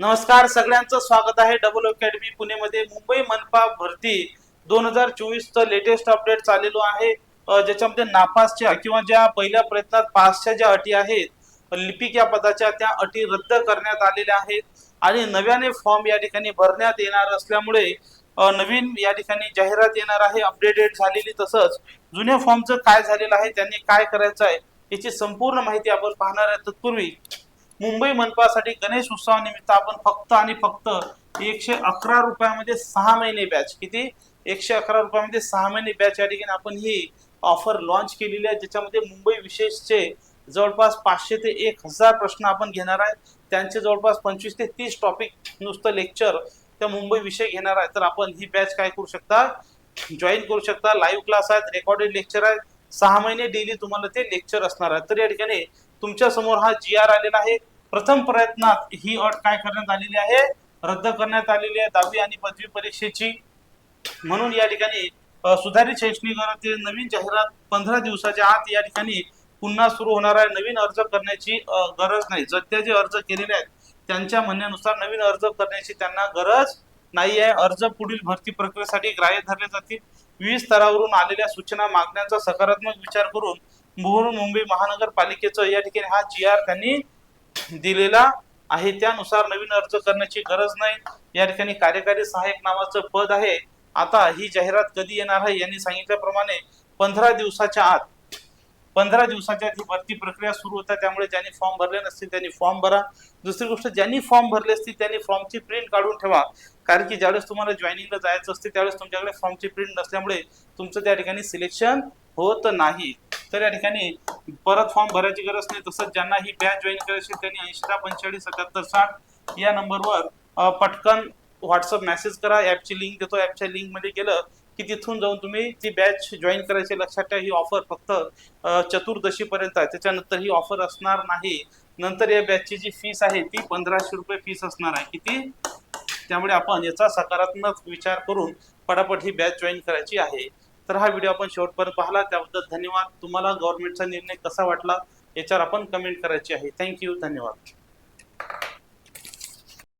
नमस्कार सगळ्यांचं स्वागत आहे डबल अकॅडमी पुणेमध्ये मुंबई मनपा भरती. दोन हजार चोवीसचं लेटेस्ट अपडेट चाललेलो आहे. ज्याच्यामध्ये नापासच्या किंवा ज्या पहिल्या प्रयत्नात पासच्या ज्या अटी आहेत लिपिक या पदाच्या त्या अटी रद्द करण्यात आलेल्या आहेत आणि नव्याने फॉर्म या ठिकाणी भरण्यात येणार असल्यामुळे नवीन या ठिकाणी जाहिरात येणार आहे अपडेटेड झालेली तसंच जुन्या फॉर्मचं काय झालेलं आहे त्यांनी काय करायचं आहे याची संपूर्ण माहिती आपण पाहणार आहे तत्पूर्वी मुंबई मनपासाठी गणेश उत्सवानिमित्त आपण फक्त आणि फक्त एकशे अकरा रुपयामध्ये सहा महिने बॅच किती? एकशे अकरा रुपयामध्ये सहा महिने बॅच या ठिकाणी आपण ही ऑफर लॉन्च केलेली आहे. ज्याच्यामध्ये मुंबई विशेषचे जवळपास पाचशे ते एक हजार प्रश्न आपण घेणार आहे. त्यांचे जवळपास पंचवीस ते तीस टॉपिक नुसतं लेक्चर त्या मुंबई विषय घेणार आहे. तर आपण ही बॅच काय करू शकता? जॉईन करू शकता. लाईव्ह क्लास आहेत रेकॉर्डेड लेक्चर आहेत. सहा महिने डेली तुम्हाला ते लेक्चर असणार आहे तर या ठिकाणी तुमच्यासमोर हा जी आर आलेला आहे. प्रथम प्रयत्नात ही अट काय करण्यात आलेली आहे? रद्द करण्यात आलेली आहे दहावी आणि पदवी परीक्षेची. म्हणून या ठिकाणी सुधारित शैक्षणिक नवीन जाहिरात पंधरा दिवसाच्या आत या ठिकाणी पुन्हा सुरू होणार आहे. नवीन अर्ज करण्याची गरज नाही. सध्या जे अर्ज केलेले आहेत त्यांच्या म्हणण्यानुसार नवीन अर्ज करण्याची त्यांना गरज नाही आहे. अर्ज पुढील भरती प्रक्रियेसाठी ग्राह्य धरले जातील. विविध स्तरावरून आलेल्या सूचना मागण्यांचा सकारात्मक विचार करून मुंबई महानगरपालिकेचं या ठिकाणी हा जी आर त्यांनी दिलेला आहे त्यानुसार नवीन अर्ज करण्याची गरज नाही. या ठिकाणी कार्यकारी सहाय्यक नावाचं पद आहे. आता ही जाहिरात कधी येणार आहे यांनी सांगितल्याप्रमाणे पंधरा दिवसाच्या आत पंधरा दिवसाच्या आत ही भरती प्रक्रिया सुरू होता त्यामुळे ज्यांनी फॉर्म भरले नसतील त्यांनी फॉर्म भरा. दुसरी गोष्ट ज्यांनी फॉर्म भरले असतील त्यांनी फॉर्मची प्रिंट काढून ठेवा. कारण की ज्यावेळेस तुम्हाला जॉईनिंगला जायचं असते त्यावेळेस तुमच्याकडे फॉर्मची प्रिंट नसल्यामुळे तुमचं त्या ठिकाणी सिलेक्शन होत नाही. तर या ठिकाणी परत फॉर्म भरायची गरज नाही. तसंच ज्यांना ही बॅच जॉईन करायची त्यांनी ऐंशी दहा पंचेचाळीस सत्याहत्तर साठ या नंबरवर पटकन व्हॉट्सअप मेसेज करा. ॲपची लिंक देतो. ॲपच्या लिंकमध्ये गेलं की तिथून जाऊन तुम्ही ती बॅच जॉईन करायची लक्षात ठेवा ही ऑफर फक्त चतुर्दशीपर्यंत आहे. त्याच्यानंतर ही ऑफर असणार नाही. नंतर या बॅचची जी फीस आहे ती पंधराशे रुपये फीस असणार आहे. किती? त्यामुळे आपण याचा सकारात्मक विचार करून पटापट ही बॅच जॉईन करायची आहे. तर हा व्हिडिओ आपण शेवटपर्यंत पाहिला. त्याबद्दल धन्यवाद. तुम्हाला गव्हर्नमेंटचा निर्णय कसा वाटला याच्यावर आपण कमेंट करायची आहे. थँक्यू धन्यवाद.